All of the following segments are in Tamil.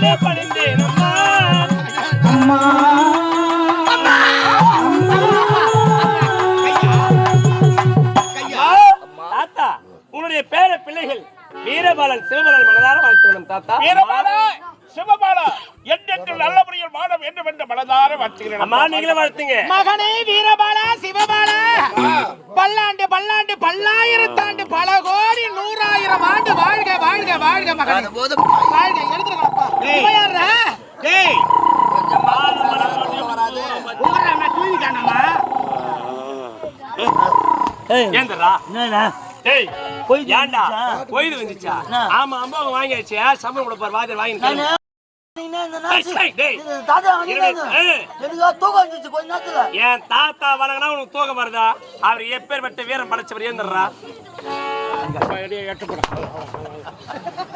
நானே பணிந்தேன் அம்மா. அம்மா. தாத்தா உன்னுடைய பேர பிள்ளைகள் வீரபாலன் சிவபாலன் மனதார வாழ்த்து தாத்தா. வீரபால சிவபால என்றென்று நல்ல முறையில் வாழ வேண்டும் என்ற மனதார வாழ்த்துகிறேன். அம்மா நீங்களே வாழ்த்துங்க. மகனே வீரபாலா சிவபாலா. பல்லாண்டு பல்லாண்டு பல்லாயிரத்தாண்டு பல கோடி நூறாயிரம் ஆண்டு வாழ்க வாழ்க வாழ்க மகனே. வாழ்க எடுத்துருக்கப்பா யாரா டேய். ஏந்தரா. என்னடா? டேய். கொய்து ஏன்டா வந்துச்சா? ஆமா அம்மா வாங்கியாச்சு. சம்பளம் கொடுப்பார்? வாதியார் வாங்கி என் தாத்தா வணங்கினா உனக்கு தூக்கம் வருதா அவர் எப்பேற்பட்ட வீரம் படைச்சவர் ஏந்தர்றா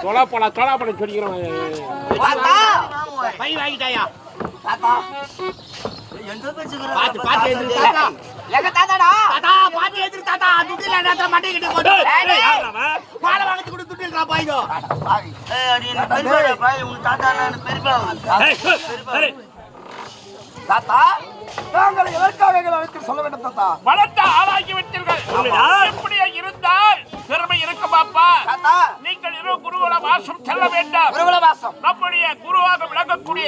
தொலா போடா தொலா போட சொல்லிக்கிறோம் பை வாங்கிட்டாயா பேச்சுக்கிற பாத்து பாத்து எழுந்திரு தாத்தா. எங்க தாத்தாடா? தாத்தா பாத்து எழுந்திரு தாத்தா. துட்டு இல்ல நேரத்துல மண்டைக்கிட்டு கொண்டு? மாலை வாங்கிட்டு கூட துட்டு இல்லடா பாய்தோ ஏய் அடி எனக்கு பெரியப்பா பாய். உங்க தாத்தா நான் பெரியப்பா தாத்தா நாங்கள் எதற்காக எங்களை அழைத்து சொல்ல வேண்டும் தாத்தா. வளர்த்த ஆளாக்கி விட்டீர்கள். இப்படியே இருந்தால் பெருமை இருக்கும் பாப்பா. தாத்தா. நீங்கள் இரு குருகுல வாசம் செல்ல வேண்டாம். குருகுல வாசம். நம்முடைய குருவாக விளங்கக்கூடிய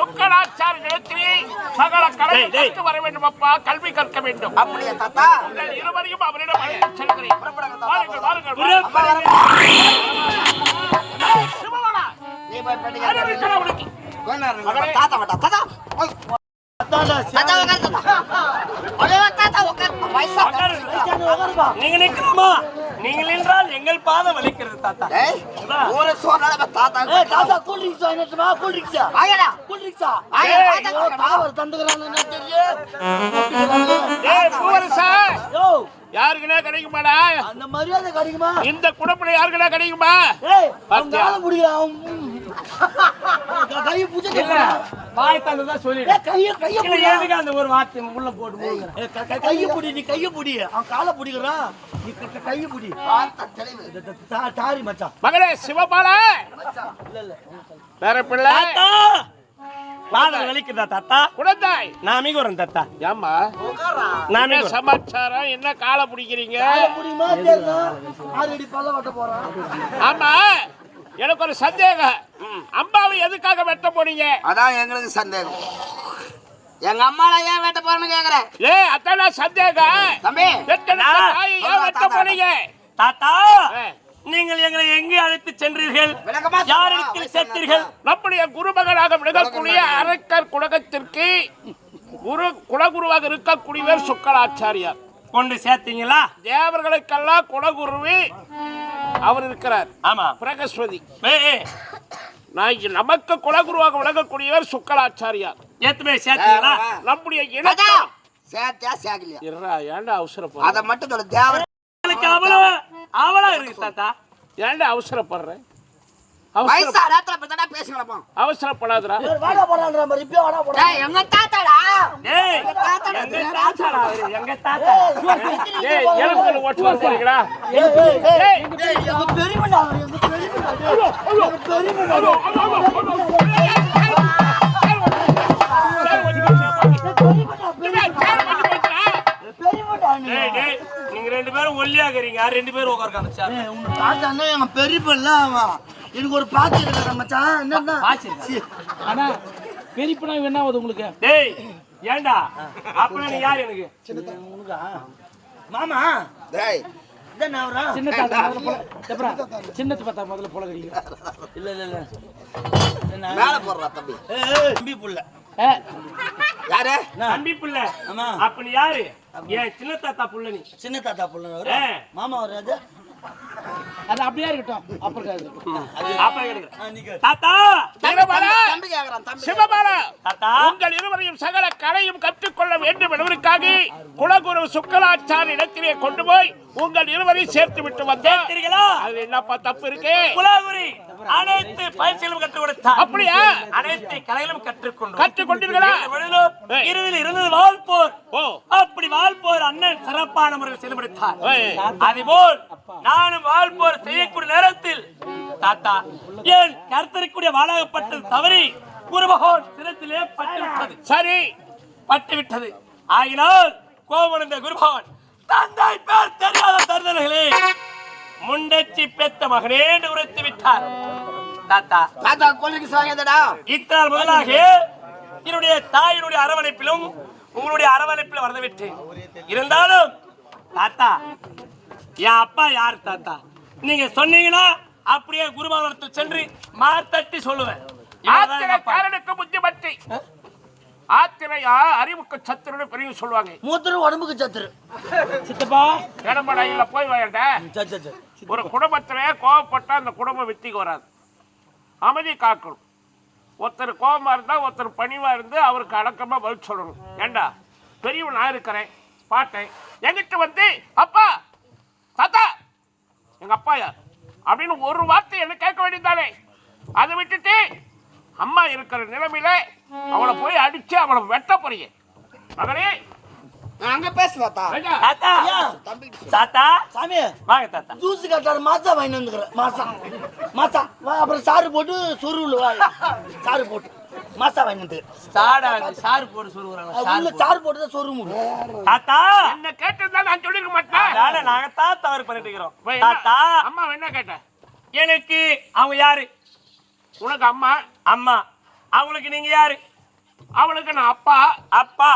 சுக்கராச்சார நிலத்திலே சகல கலை டேய், டேய். கற்று வர வேண்டும் அப்பா. கல்வி கற்க வேண்டும். அப்படியே தாத்தா? உங்கள் இருவரையும் அவரிடம் அழைத்துச் செல்கிறேன். வாருங்கள் வாருங்கள். தாத்தா தாத்தா. நீங்க நிக்கலாமா நீங்கள் நின்றால் எங்கள் பாதம் வலிக்கிறது தாத்தா. ஊரே சோறால தாத்தா. ஏய் தாத்தா கூல் ட்ரிங்க்ஸ் வாங்கிட்டுமா கூல் ட்ரிங்க்ஸா வாங்கடா. கூல் ட்ரிங்க்ஸா வாங்கடா ஏய், ஐயோ தாவர் தந்துக்கறானே தெரியும் ஏய் பூவரசா? யோ. யாருக்குன்னா கிடைக்குமாடா? அந்த மரியாதை கிடைக்குமா? இந்த குடும்பத்துல யாருக்குன்னா கிடைக்குமா? ஏய் அவங்க முடியல அவன் கையை பூஜை வாய் தந்ததான் சொல்லி கையை கையை புடி எதுக்கு அந்த ஒரு வார்த்தை உள்ள போட்டு கையை புடி நீ கையை புடி. அவன் காலை புடிக்கிறான். நீ கையை புடி. தாரி மச்சான். மகனே சிவபாலா! இல்ல இல்ல. வேற பிள்ளை? தாத்தா! பாதம் வலிக்குதா தாத்தா? குழந்தாய் நான் மிகுறேன் தாத்தா. ஏம்மா? நான் சமாச்சாரம்? என்ன காலை பிடிக்கிறீங்க? காலை புடிமா தெரியல. ஆறு அடி பல்ல வெட்ட போறான். ஆமா. எனக்கு ஒரு சந்தேகம். அம்மாவை எதுக்காக வெட்ட போனீங்க? அதான் எங்களுக்கு சந்தேகம். எங்க அம்மால ஏன் வெட்ட போறேன்னு கேக்குறேன் ஏ அத்தான சந்தேகம்? தம்பி வெட்டன தாயை ஏன் வெட்ட போனீங்க? தாத்தா நீங்கள் எங்களை எங்கே அழைத்து சென்றீர்கள். யாரிடத்தில் சேர்த்தீர்கள்? நம்முடைய குருமகனாக விளங்கக்கூடிய அரக்கர் குலகத்திற்கு குரு குலகுருவாக இருக்கக்கூடியவர் சுக்கராச்சாரியார் கொண்டு சேர்த்தீங்களா? தேவர்களுக்கெல்லாம் குலகுருவி அவர் இருக்கிறார். ஆமா. பிரகஸ்வதி நான் நமக்கு குலகுருவாக விளங்கக்கூடியவர் சுக்கராச்சாரியார் ஏத்துமே சேர்த்தீங்களா? நம்முடைய தாத்தா இனத்தா? சேத்தியா சேக்கலையா இருடா ஏன்டா அவசரப்படுற? அதை மட்டும் சொல்ல தேவை உங்களுக்கு அவ்வளவு அவளா இருக்கு தாத்தா. ஏன்டா அவசரப்படுற? அவசர வயசா நேரத்துல பத்தடா பேசிக்கலாமா அவசரப்படாதடா. ஏய், வாடா போடான்ற மாதிரி இப்பயே வாடா போடா டேய் எங்க தாத்தாடா? ஏய் தாத்தாடா? எங்க தாத்தாடா அவரு, எங்க தாத்தா? ஓட்டு எங்க எங்க எங்க. டேய் நீங்க ரெண்டு பேரும் ஒல்லியாகிறீங்க. ரெண்டு பேரும் உட்கார்க்காங்க சார் உங்க தாத்தா என்ன எங்க பெரியப்பல்ல அவன்? எனக்கு ஒரு பாத்து இருக்கிற மச்சான்? என்னன்னா? பாச்சி இருக்கா? ஆனா பெரியப்பனா என்ன ஆகுது உங்களுக்கு? டேய் ஏன்டா? அப்ப நீ யார் எனக்கு? உனக்கா? மாமா? டேய். சின்னத்து பார்த்தா முதல்ல புல கடிக்கும் இல்ல இல்ல இல்ல. என்ன? மேல போடுறா தம்பி. தம்பி புள்ள. ஏ, யாரு? தம்பி புள்ள. ஆமா. அப்ப நீ யாரு? ஏன் சின்ன தாத்தா புள்ள நீ? சின்ன தாத்தா புள்ள. மாமா அவரு அது அது அப்படியே இருக்கட்டும். அப்புறம் கேக்குறேன் தாத்தா! வீரபாலா தம்பி கேக்குறான் தம்பி. சிவபாலா! தாத்தா! உங்கள் இருவரையும் சகல கலையும் கற்றுக்கொள்ள வேண்டும் என்பதற்காக குலகுரு சுக்கராச்சார இடத்திலே கொண்டு போய் உங்கள் இருவரையும் சேர்த்து விட்டு வந்தேன். தெரியுங்களா அதுல என்னப்பா தப்பு இருக்கு? குலாகுரி அனைத்து பயிற்சிகளும் கற்றுக் கொடுத்தார். அப்படியா? அனைத்து கலைகளும் கற்றுக்கொண்டோம். கற்றுக்கொண்டீர்களா. இறுதியில் இருந்தது வாழ்போர் ஓ. அப்படி வாழ்போர் அண்ணன் சிறப்பான முறையில் செயல்படுத்தார். அதுபோல் நானும் வாழ்போர் செய்யக்கூடிய நேரத்தில் தாத்தா ஏன் கருத்தரிக்கூடிய வாழாகப்பட்டது தவறி குருபகவான் சிரத்திலே பட்டு விட்டது சரி பட்டு விட்டது ஆகினால் கோவணந்த குருபகவான் தந்தை பேர் தெரியாத தருதல்களே முண்டச்சி பெத்த மகனே என்று உரைத்து விட்டார் தாத்தா தாத்தா கொல்லிக்கு சாயந்தடா இத்தனை முதலாக என்னுடைய தாயினுடைய அரவணைப்பிலும் உங்களுடைய அரவணைப்பிலும் வரது விட்டேன் இருந்தாலும் தாத்தா என் அப்பா யார் தாத்தா? நீங்க சொன்னீங்கன்னா அப்படியே குருபாவனத்தில் சென்று மார்த்தட்டி சொல்லுவேன். ஆத்திரக்காரனுக்கு புத்திமட்டி ஆத்திரையா அறிவுக்கு சத்துருன்னு பெரிய சொல்லுவாங்க. மூத்தரு உடம்புக்கு சத்துரு. சித்தப்பா. கடம்படையில் போய் சரி ஒரு குடும்பத்திலே கோவப்பட்டா அந்த குடும்பம் வித்திக்கு வராது. அமைதி காக்கணும். ஒருத்தர் கோபமா இருந்தா ஒருத்தர் பணிவா இருந்து அவருக்கு அடக்கமா பதில் சொல்லணும். ஏண்டா? பெரியவன் நான் இருக்கிறேன். பாட்டேன். என்கிட்ட வந்து? அப்பா தாத்தா எங்க அப்பா யார் அப்படின்னு ஒரு வார்த்தை என்ன கேட்க வேண்டியதானே அதை விட்டுட்டு அம்மா இருக்கிற நிலைமையில அவளை போய் அடிச்சு அவளை வெட்ட போறீங்க. மகனே அங்க பேசு தாத்தா. தாத்தா. தம்பி தாத்தா. சாமி. வாங்க தாத்தா. ஜூஸ் கட்டாரு மாசா வாங்கி வந்துக்கிறேன். மாசா. மாசா. வா அப்புறம் சாறு போட்டு சொருவில் வா சாறு போட்டு. மாசா வாங்கி வந்து சாடா சாரு போட்டு சொல்லுறாங்க உள்ள சாறு போட்டு தான் சொரு முடியும் தாத்தா! என்ன கேட்டிருந்தா நான் சொல்லிருக்க மாட்டேன். அதனால நாங்க தான் தவறு பண்ணிட்டு இருக்கிறோம் போய் என்ன- தாத்தா! அம்மா என்ன கேட்ட? எனக்கு அவங்க யாரு? உனக்கு அம்மா? அம்மா. அவங்களுக்கு நீங்க யாரு? அவளுக்கு நான் அப்பா. அப்பா.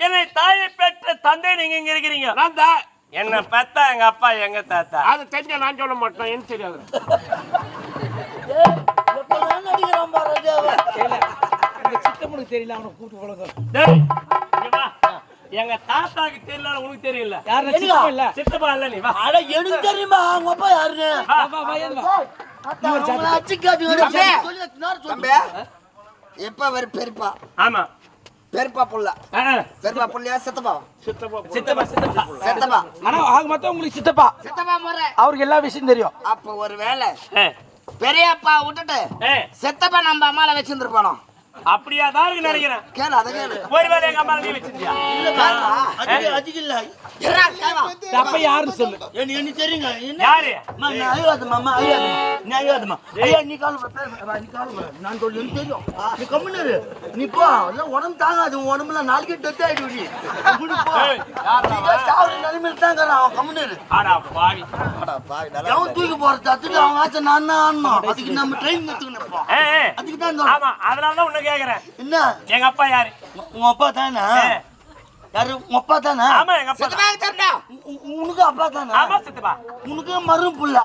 என்னை தாயை பெற்ற தந்தை நீங்க இங்க இருக்கிறீங்க. நான் தான் என்ன பெத்தா எங்க அப்பா எங்க தாத்தா? அது தெரிஞ்ச நான் சொல்ல மாட்டேன் எனக்கு தெரியாது. சித்தப்பனுக்கு தெரியல அவனை கூப்பிட்டு போலங்க டேய், இங்க வா. எங்க தாத்தாக்கு தெரியல உனக்கு தெரியல? யாருன்னா சித்தப்பா இல்ல? சித்தப்பா இல்ல நீ அட எனக்கு தெரியுமா அவங்க அப்பா யாருன்னு? எப்ப வரும் பெரியப்பா? ஆமா. பெரியப்பா புள்ள. பெரியப்பா புள்ளையா சித்தப்பா சித்தப்பா சித்தப்பா சித்தப்பா. ஆனா ஆக மொத்தம் உங்களுக்கு சித்தப்பா. சித்தப்பா முறை. அவருக்கு எல்லா விஷயம் தெரியும். அப்ப ஒரு வேலை பெரியப்பா விட்டுட்டு சித்தப்பா நம்ம அம்மால வச்சிருந்துருப்பானோ அப்படியா தான் இருக்கு நினைக்கிறேன் கேளு அதை கேளு ஒருவேளை எங்க அம்மா நீ வச்சிருந்தியா இல்லப்பா அதுக்கு அதுக்கு இல்ல இருடா, கேளா. இந்த அப்பா யாருன்னு சொல்லு எனக்கு எனக்கு தெரியுங்க என்ன யாரு அம்மா, நான் அழுகாதம்மா, அம்மா, அழுகாதம்மா. நீ அழுகாதம்மா. ஐயா, நீ கவலைப்பட, பேச- நீ கவலைப்பட. நான் சொல்லி எனக்கு தெரியும். நீ கம்முனு இரு. நீ போ. அதெல்லாம் உடம்பு தாங்காது. உன் உடம்புல நாளைக்கே நீ. சாவுற நிலைமையில தான் இருக்கிறான். அவன் கம்முனு இரு. ஆடா பாவி அடா, பாவி, நல்லா எவன் தூக்கி போறது? அதுக்கு அவன் ஆசை நான் தான் ஆடணும். அதுக்கு நம்ம training எடுத்துக்கணும் இப்போ. ஏ, ஏ. அதுக்கு தான் இந்த- ஆமா அதனாலதான் உன்னை கேக்குறேன். என்ன? எங்க அப்பா யாரு? உ- உன் அப்பா தானே? யாரு? அப்பா தானே? ஆமா எங்க அப்பா. சித்தப்பா உனக்கு அப்பா தானே? ஆமா சித்தப்பா. உனக்கு மரும் புள்ள.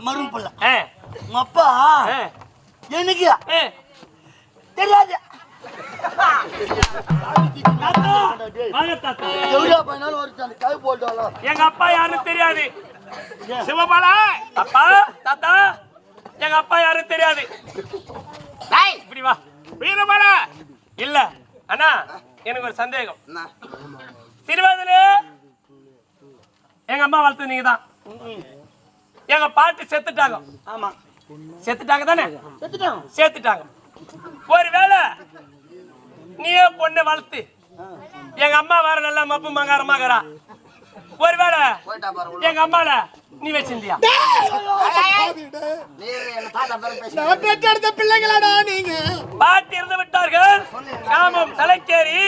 மரும் புள்ள. உன் அப்பா? எனக்கு? ஏ. தெரியாது. எங்க அப்பா யாருன்னு தெரியாது. சிவபாலா அப்பா தாத்தா. எங்க அப்பா யாருன்னு தெரியாது. டேய், இப்படி வா. வீரபாலா இல்ல அண்ணா எனக்கு ஒரு சந்தேகம். என்ன? சிறுவயதிலே எங்க அம்மா வளர்த்தது நீங்க தான் எங்க பாட்டி செத்துட்டாங்க. ஆமா. செத்துட்டாங்க தானே? செத்துட்டான் சேர்த்துட்டாங்க ஒருவேளை நீயே பொண்ணை வளர்த்து எங்க அம்மா வேற நல்லா மப்பு மங்காரமாகறா ஒருவேளை. எங்க அம்மால நீ வச்சிருந்தியா? நீ என்ன தாத்தா பேர பேசி பெற்றெடுத்த பிள்ளைங்களாடா நீங்க. பாட்டி இருந்து விட்டார்கள் காமம் தலைக்கேறி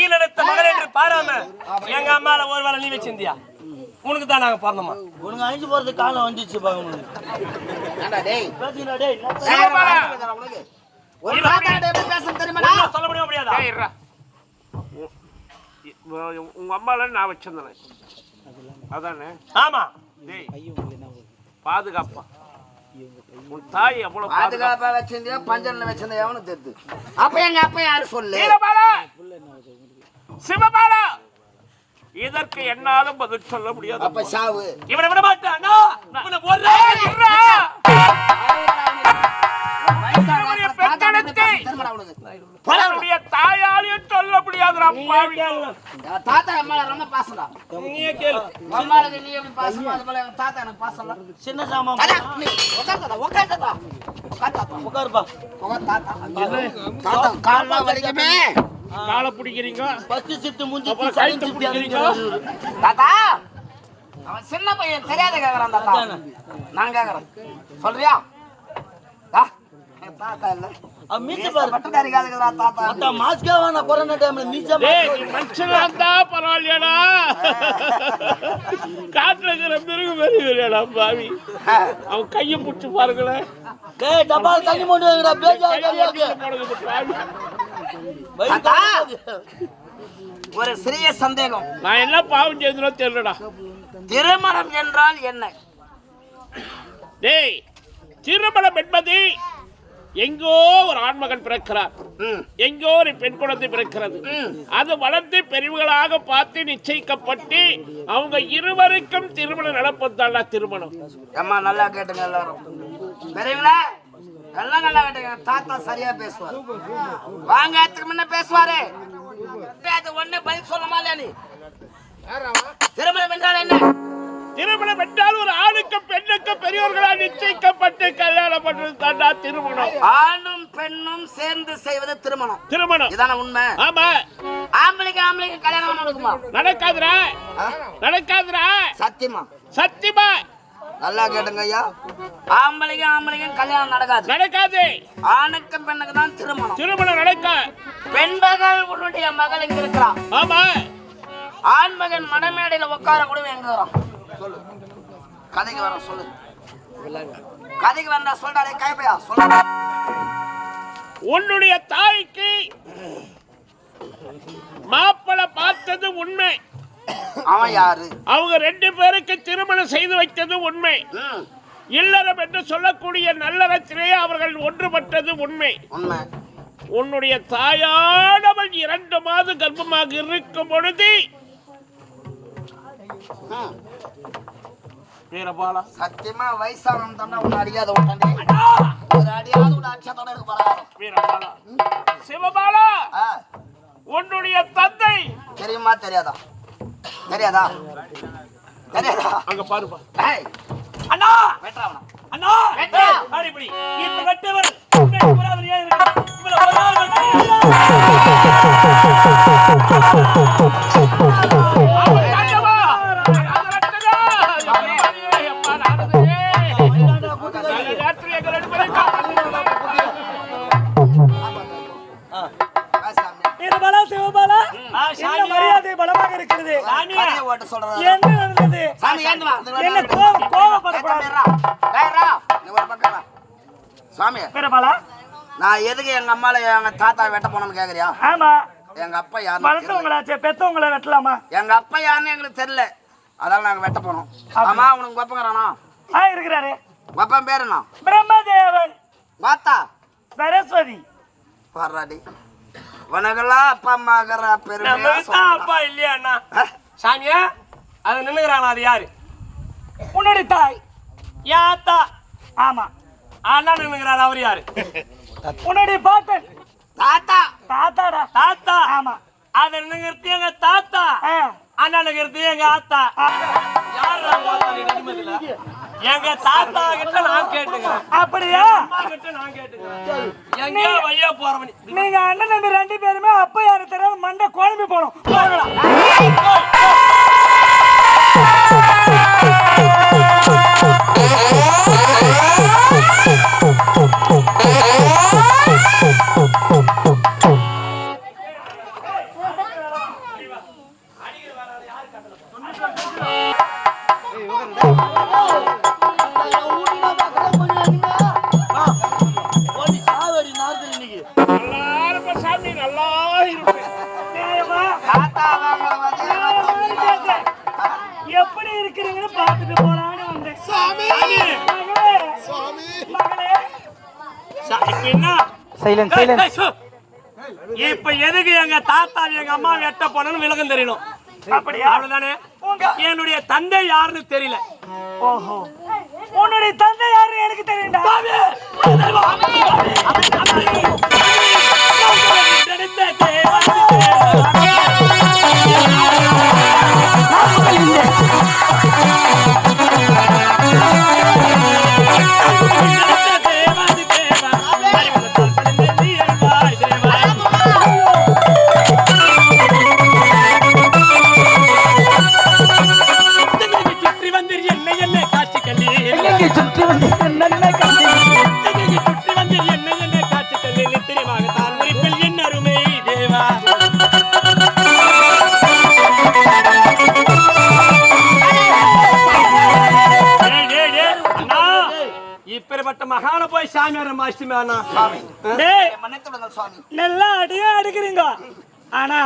ஈழெடுத்த மகள் என்று பாராம எங்க அம்மால ஒருவேளை நீ வச்சிருந்தியா? உனக்கு தான் நாங்க பிறந்தோமா? உனக்கு அழிஞ்சு போறது காலம் வந்துச்சு? ஒரு சொல்ல முடியும் முடியாதா உங்க அம்மால நான் வச்சிருந்தேன். அதானே? ஆமா. பாதுகாப்பா. உன் தாய் எவ்வளவு பாதுகாப்பு வச்சிருந்தியா? பஞ்சன்ல வச்சிருந்தா எவனுக்கு தெரியுது அப்ப எங்க அப்பா யாரு? சொல்லு. சிவபாலா இதற்கு என்னாலும் பதில் சொல்ல முடியாது. அப்ப சாவு. இவனை விட மாட்டானா. இவனை ஒரே அவனுடைய தாயாலையும் சொல்ல முடியாதுடா பாவி தாத்தா அம்மால ரொம்ப பாசம்டா. நீயே கேளு. அம்மாளுக்கு நீ எப்படி பாசமோ அது போல தாத்தா எனக்கு பாசம்ல சின்ன சாமான். தாத்தா, நீ உட்கார் தாத்தா, உட்கார் தாத்தா. உட்கார் தாத்தா. உட்காருப்பா உட்கார் தாத்தா. தாத்தா, கால்லாம் வலிக்குமே. காலை பிடிக்கிறீங்க? ஃபர்ஸ்ட் ஷிஃப்ட் முடிஞ்சு பிடிக்கிறீங்க. தாத்தா அவன் சின்ன பையன் தெரியாத கேக்குறான் தாத்தா. நான் கேக்குறேன். சொல்றியா? தாத்தா இல்ல. நீ மனுஷனா இருந்தா பரவாயில்லையாடா. காட்டுல இருக்கிற மிருகு வெறி வெறியாடா பாவி. அவன் கையை பிடிச்சி பாருங்களேன். டேய் தண்ணி மூடி பேஜா. ஒரு சிறிய சந்தேகம். நான் என்ன பாவம் செய்தனோ தெரியலடா. திருமணம் என்றால் என்ன? டேய் திருமணம் என்பது எங்கோ ஒரு ஆண்மகன் பிறக்கிறார். எங்கோ ஒரு பெண் குழந்தை பிறக்கிறது. அது வளர்ந்து பெரியவர்களாக பார்த்து நிச்சயிக்கப்பட்டு அவங்க இருவருக்கும் திருமணம் நடப்பதுதான்டா திருமணம். அம்மா நல்லா கேட்டுங்க எல்லாரும். பெரியவங்களா எல்லாம் நல்லா கேட்டுங்க. தாத்தா சரியா பேசுவார். வாங்க முன்ன பேசுவாரு. அது ஒண்ணு பதில் சொல்லமா இல்லையா நீ. திருமணம் என்றால் என்ன? திருமணம் என்றால் ஒரு ஆணுக்கும் பெண்ணுக்கும் பெரியவர்களால் நிச்சயிக்கப்பட்டு கல்யாணம் பண்றது தாண்டா திருமணம். ஆணும் பெண்ணும் சேர்ந்து செய்வது திருமணம். திருமணம். இதான உண்மை? ஆமா. ஆம்பளைக்கு ஆம்பளைக்கு கல்யாணம் நடக்குமா நடக்காதுடா. ஆ? நடக்காதுடா. சத்தியமா? சத்தியமா. நல்லா கேட்டுங்க ஐயா. ஆம்பளைக்கும் ஆம்பளைக்கும் கல்யாணம் நடக்காது. நடக்காது. ஆணுக்கும் பெண்ணுக்கு தான் திருமணம். திருமணம் நடக்க. பெண்மகள் உன்னுடைய மகள் இங்க இருக்கிறான் ஆமா. ஆண் மகன் மணமேடையில உட்கார கூட எங்க சொல்லு. கதைக்கு வர சொல்லு. கதைக்கு வந்தா சொல்றாடே கைப்பையா? சொல்ல. உன்னுடைய தாய்க்கு மாப்பிளை பார்த்தது உண்மை. அவன் யாரு? அவங்க ரெண்டு பேருக்கு திருமணம் செய்து வைத்தது உண்மை. இல்லறம் என்று சொல்லக்கூடிய நல்லறத்திலே அவர்கள் ஒன்றுபட்டது உண்மை. உண்மை. உன்னுடைய தாயானவள் இரண்டு மாதம் கர்ப்பமாக இருக்கும் பொழுது வீரபாலா. சத்தியமா வயசானவன் தானே உன்னை அடிக்காத விட்டாண்டே ஒரு அடியாவது உன்னை பரவாயில்ல வீரபாலா. சிவபாலா! ஆ, உன்னுடைய தந்தை! தெரியுமா தெரியாதா? தெரியாதா? தெரியாதா? அங்க பாருப்பா. ஏய், அண்ணா! வெட்டுறா அவனை. அண்ணா! வெட்டுறா. பாரு இப்படி. இப்ப வெட்டவர் இருக்கு? வீரபாலா சிவபாலா சாமியா. மரியாதை பலமாக இருக்கிறது? என்ன நடந்தது சாமி ஏந்து வா. என்ன ரா. சுவாமி நான் எதுக்கு எங்க அம்மால எங்க தாத்தா வெட்ட போனோம்னு கேக்குறியா? ஆமா. எங்க அப்பா தெரியல. வளர்த்தவங்களாச்சே பெத்தவங்களை வெட்டலாமா? எங்க அப்பா யாருன்னு எங்களுக்கு தெரியல. அதால நாங்க வெட்ட போனோம். ஆமா உனக்கு ஒப்பங்கிறானா ஆ இருக்கிறாரு. ஒப்பன் பேரு என்ன? பிரம்மதேவன். வாத்தா. சரஸ்வதி. பாராடி உனக்கெல்லாம் அப்பா சொல்றேன். அப்பா இல்லையா அண்ணா? சாமியா அது நின்னுகிறானா அது யாரு? உன்னுடைய தாய் ஆத்தா ஆமா. அண்ணா நின்னுகிறாரு அவர் யாரு? உன்னுடைய பாட்டன் தாத்தா. தாத்தாடா. தாத்தா. ஆமா. அது நின்னுகிறது எங்க தாத்தா? ஆ. அண்ணா நின்னுகிறது எங்க ஆத்தா? யார் எங்க தாத்தா கிட்ட நான் கேட்டுக்கிறேன். அப்படியா? அம்மா கிட்ட நான் கேட்டுக்கிறேன். எங்க வையா போறவனி? நீங்க அண்ணன் தம்பி ரெண்டு பேருமே அப்ப யாரு மண்டை குழம்பி போனோம். போகலாம் பார்த்துட்டு போலான்னு வந்தேன். மகளே என்ன? சைலண்ட் ஏய், ஏய், சு. இப்ப எதுக்கு எங்க தாத்தா எங்க அம்மா வெட்ட போனன்னு விளக்கம் தெரியணும். அப்படியா அவ்வளவுதானே? என்னுடைய தந்தை யாருன்னு தெரியல. ஓஹோ. உன்னுடைய தந்தை யாருன்னு எனக்கு தெரியும்டா இப்பேற்பட்ட மகான போய் சாமியார விடுங்கள் சுவாமி நல்லா அடியா அடிக்கிறீங்க. ஆனா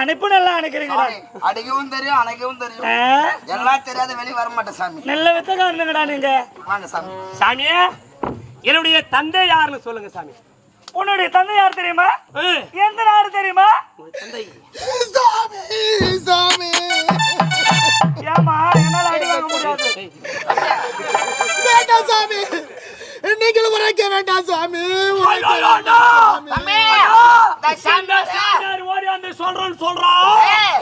அனுப்பு நல்லா அனுக்கிறீங்க அடிக்கவும் தெரியும் அணைக்கவும் தெரியும்? எல்லாம் தெரியாத வெளியே வர மாட்டேன் சாமி. நல்ல வித்தக்காரனுங்கடா நீங்க. வாங்க சாமி. சாமியே என்னுடைய தந்தை யாருன்னு சொல்லுங்க சாமி. உன்னுடைய தந்தை யார் தெரியுமா? எந்த நாடு தெரியுமா? சாமி ஏமா என்னால அடி வாங்க முடியாது. சாமி. நீங்கள் உரைக்க வேண்டாம் சாமி. ஐயோ, ஐயோ, அண்ணா! தம்பி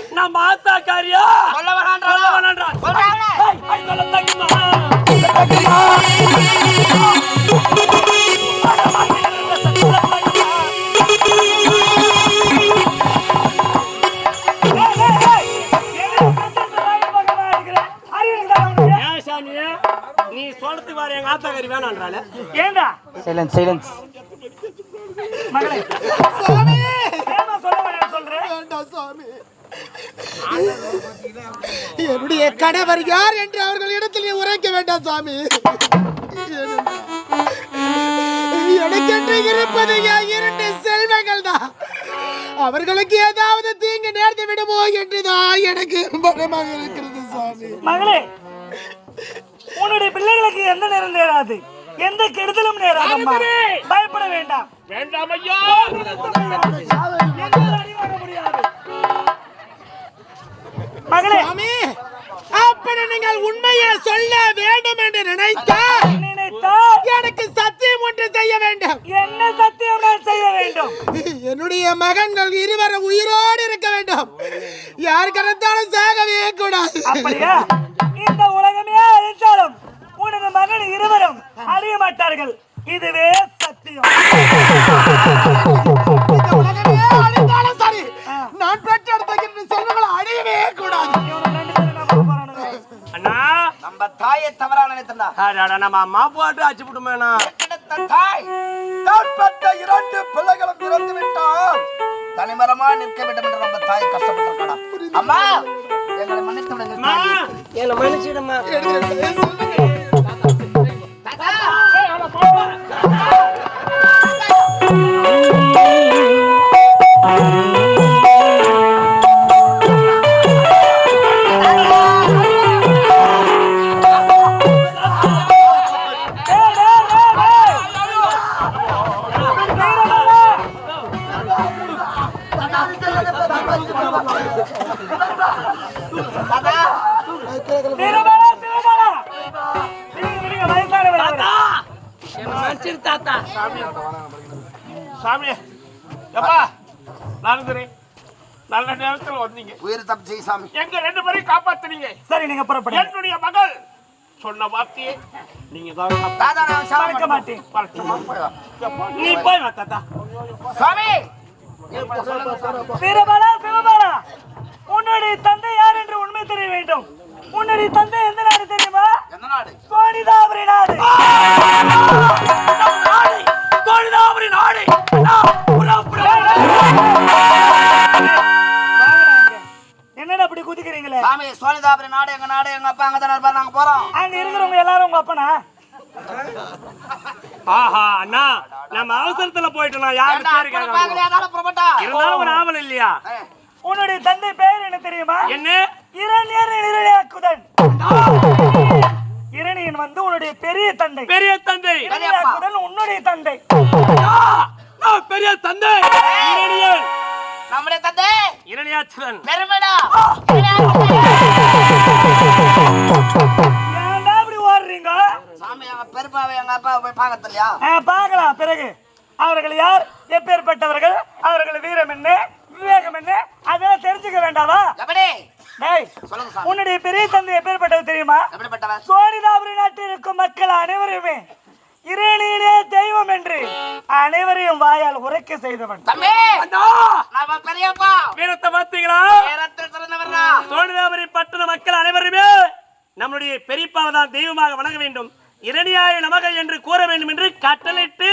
இந்த இந்த வேண்டாம் சாமி. என்னுடைய கணவர் யார் என்று அவர்கள் இடத்தில் உரைக்க வேண்டாம் சாமி. எனக்கென்று இருப்பது இரண்டு செல்வங்கள் தான். அவர்களுக்கு ஏதாவது தீங்கு நேர்ந்து விடுமோ என்றுதான் எனக்கு பயமாக இருக்கிறது சாமி. மகளே உன்னுடைய பிள்ளைகளுக்கு எந்த நேரம் நேராது எந்த கெடுதலும் நேராதம்மா. பயப்பட வேண்டாம். வேண்டாம் ஐயா. மகளே. அப்படி நீங்கள் உண்மையை சொல்ல வேண்டும் என்று நினைத்தால் நினைத்தால் எனக்கு சத்தியம் ஒன்று செய்ய வேண்டும். என்ன சத்தியம் செய்ய வேண்டும்? என்னுடைய மகன்கள் இருவரும் உயிரோடு இருக்க வேண்டும். யார் கருத்தாலும் சாகவே கூடாது. அப்படியா? இந்த உலகமே அழித்தாலும் உனது மகன் இருவரும் அழிய மாட்டார்கள் இதுவே சத்தியம் சரி நான் பெற்றெடுத்த செல்வங்களை அழியவே கூடாது? அண்ணா, நம்ம தாயை தவறா நினைத்தா நம்ம அம்மா போட்டு அடிச்சு விட்டுமேண்ணா. கிடைத்த தாய் பெற்ற இரண்டு பிள்ளைகளும் இறந்து விட்டால் தனிமரமா நிற்க வேண்டும் என்று நம்ம தாய் கஷ்டப்பட்டிருக்கா அம்மா எங்களை மன்னித்து. என்னை மன்னிச்சிடும்மா. 哇！啊！啊！啊！சரி நீங்க புறப்படுங்க என்னுடைய மகள் சொன்ன வார்த்தையை நீங்க தான் தாத்தா நான் சாமி மறக்க மாட்டேன். நீ போய் வா தாத்தா. சாமி! வீரபாலா தந்தை. உன்னுடைய தந்தை. ஆ, நான் பெரிய தந்தை. நம்முடைய தந்தை. இரணியாச்சுதன் பெருமைடா. ஏன்டா இப்படி ஓடுறீங்க? சாமி எங்க பெருப்பாவை எங்க அப்பாவை போய் பார்க்க இல்லையா பார்க்கலாம் பிறகு. அவர்கள் யார்? எப்பேற்பட்டவர்கள்? அவர்கள் வீரம் என்ன? விவேகம் என்ன? அதெல்லாம் தெரிஞ்சுக்க வேண்டாவா? எப்படி உன்னுடைய பெரிய தந்தை எப்பேற்பட்டவர் தெரியுமா? சோழிதாபுரி நாட்டில் இருக்கும் மக்கள் அனைவருமே இறைவனே தெய்வம் என்று அனைவரையும் வாயால் உரைக்க செய்தவன். தம்பி! அண்ணா! நம்ம பெரியப்பா. வீரத்தை பார்த்தீங்களா? சோழதாபுரி பட்டண மக்கள் அனைவருமே நம்முடைய பெரியப்பாவை தான் தெய்வமாக வணங்க வேண்டும். இரணியாய நமக என்று கூற வேண்டும் என்று கட்டளையிட்டு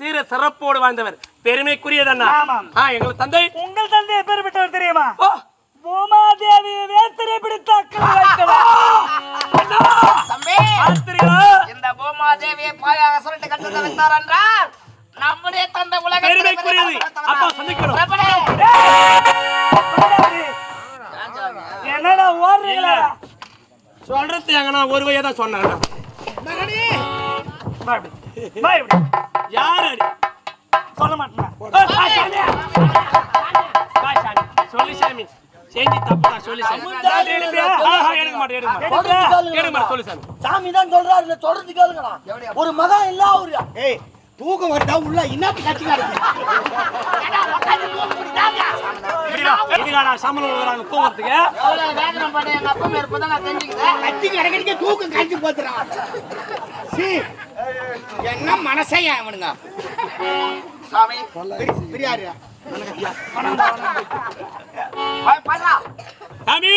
சீர சிறப்போடு வாழ்ந்தவர். பெருமைக்குரியதண்ணா. எங்கள் தந்தை. உங்கள் தந்தை எப்பேற்பட்டவர் தெரியுமா? ஓ, பூமாதேவியை வேஸ்திரை பிடித்த இந்த பூமாதேவியை பாயாக சொல்லிட்டு கட்டத்தை வைத்தார் என்றால் நம்முடைய தந்தை உலகத்தில். அப்பா. பூமாதேவி, என்னடா ஓடுறீங்களா? சொல்றது எங்கன்னா ஒரு வழியா தான். யாரு? சொல்ல மாட்டேன் செஞ்சு தப்புடா சொல்லு சாமி. முந்தாடி எடுப்பியா? ஆ, ஆ, எடுக்க மாட்டேன் எடுக்க மாட்டேன் சொல்றது கேளுங்க. எடுக்க மாட்டேன் சொல்லு சாமி. சாமி தான் சொல்றாரு இல்ல கேளுங்கடா. ஒரு மகன் இல்ல அவரு ஏய் தூக்கம் வருதா? உள்ள என்ன கட்சிங்க இருக்கு கொடுக்குறாங்க தூங்குறதுக்கு எவ்வளவு வேதனை பண்ண எங்க அப்பா மேல இப்பதான் நான் தெரிஞ்சுக்கிறேன் கட்சிங்க இடக்கடிக்க தூக்கம் கழிச்சு போத்துறான் சீ என்ன மனசையா அவனுங்க சாமி. பிரியாரு போய் பாடுறா சாமி